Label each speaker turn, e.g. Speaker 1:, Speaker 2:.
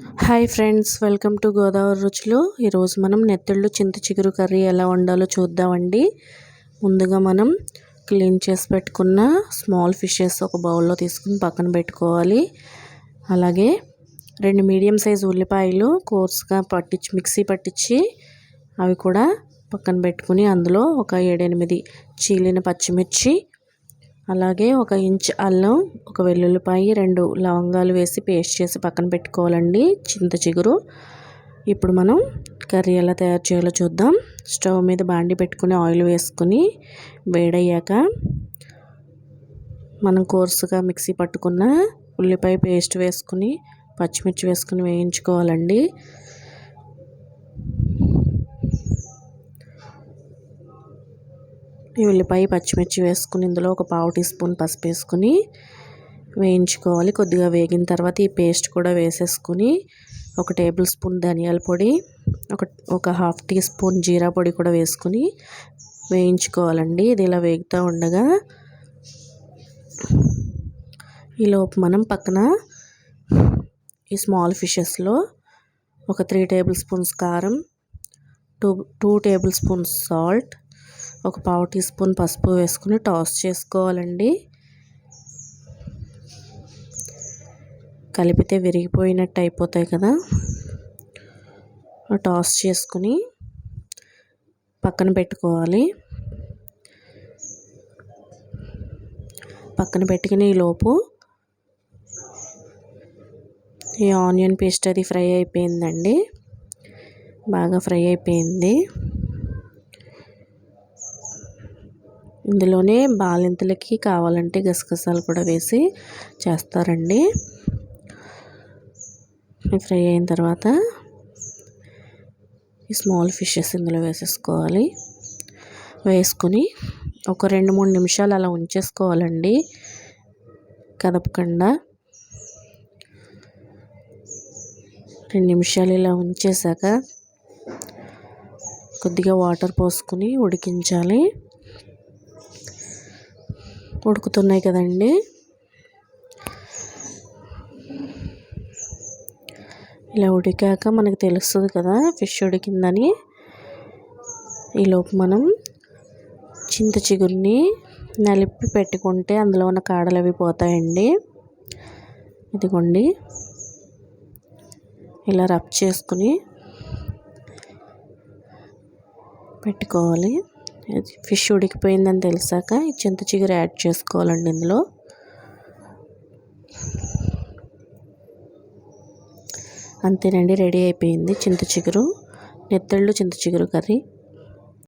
Speaker 1: Hi friends welcome to Godavari రుచులు. ఈరోజు మనం నెత్తళ్ళు చింత చిగురు కర్రీ ఎలా వండాలో చూద్దామండి. ముందుగా మనం క్లీన్ చేసి పెట్టుకున్న స్మాల్ ఫిషెస్ ఒక బౌల్లో తీసుకుని పక్కన పెట్టుకోవాలి. అలాగే రెండు మీడియం సైజ్ ఉల్లిపాయలు కోర్స్గా పట్టించి మిక్సీ పట్టించి అవి కూడా పక్కన పెట్టుకుని అందులో ఒక ఏడెనిమిది చీలిన పచ్చిమిర్చి అలాగే ఒక ఇంచ్ అల్లం ఒక వెల్లుల్లిపాయ రెండు లవంగాలు వేసి పేస్ట్ చేసి పక్కన పెట్టుకోవాలండి చింత చిగురు. ఇప్పుడు మనం కర్రీ ఎలా తయారు చేయాలో చూద్దాం. స్టవ్ మీద బాండి పెట్టుకుని ఆయిల్ వేసుకుని వేడయ్యాక మనం కోర్సుగా మిక్సీ పట్టుకున్న ఉల్లిపాయ పేస్ట్ వేసుకుని పచ్చిమిర్చి వేసుకుని వేయించుకోవాలండి. ఈ ఉల్లిపాయ పచ్చిమిర్చి వేసుకుని ఇందులో ఒక పావు టీ స్పూన్ పసుపు వేసుకుని వేయించుకోవాలి. కొద్దిగా వేగిన తర్వాత ఈ పేస్ట్ కూడా వేసేసుకుని ఒక టేబుల్ స్పూన్ ధనియాల పొడి ఒక ఒక హాఫ్ టీ స్పూన్ జీరా పొడి కూడా వేసుకుని వేయించుకోవాలండి. ఇది ఇలా వేగుతూ ఉండగా ఈలోపు మనం పక్కన ఈ స్మాల్ ఫిషెస్లో ఒక త్రీ టేబుల్ స్పూన్స్ కారం two two tablespoons salt ఒక పావు టీ స్పూన్ పసుపు వేసుకుని టాస్ చేసుకోవాలండి. కలిపితే విరిగిపోయినట్టు అయిపోతాయి కదా. టాస్ చేసుకుని పక్కన పెట్టుకోవాలి. పక్కన పెట్టుకుని లోపు ఈ ఆనియన్ పేస్ట్ అది ఫ్రై అయిపోయిందండి. బాగా ఫ్రై అయిపోయింది. ఇందులోనే బాలింతలకి కావాలంటే గసగసాలు కూడా వేసి చేస్తారండి. ఫ్రై అయిన తర్వాత ఈ స్మాల్ ఫిషెస్ ఇందులో వేసేసుకోవాలి. వేసుకొని ఒక రెండు మూడు నిమిషాలు అలా ఉంచేసుకోవాలండి. కదపకుండా రెండు నిమిషాలు ఇలా ఉంచేసాక కొద్దిగా వాటర్ పోసుకుని ఉడికించాలి. ఉడుకుతున్నాయి కదండి. ఇలా ఉడికాక మనకు తెలుస్తుంది కదా ఫిష్ ఉడికిందని. ఈలోపు మనం చింత చిగురిని నలిపి పెట్టుకుంటే అందులో ఉన్న కాడలు అవి పోతాయండి. ఇదిగోండి. ఇలా రబ్ చేసుకుని పెట్టుకోవాలి. ఫిష్ ఉడికిపోయిందని తెలిసాక ఈ చింత చిగురు యాడ్ చేసుకోవాలండి ఇందులో. అంతేనండి రెడీ అయిపోయింది చింత చిగురు. నెత్తళ్ళు చింత చిగురు కర్రీ.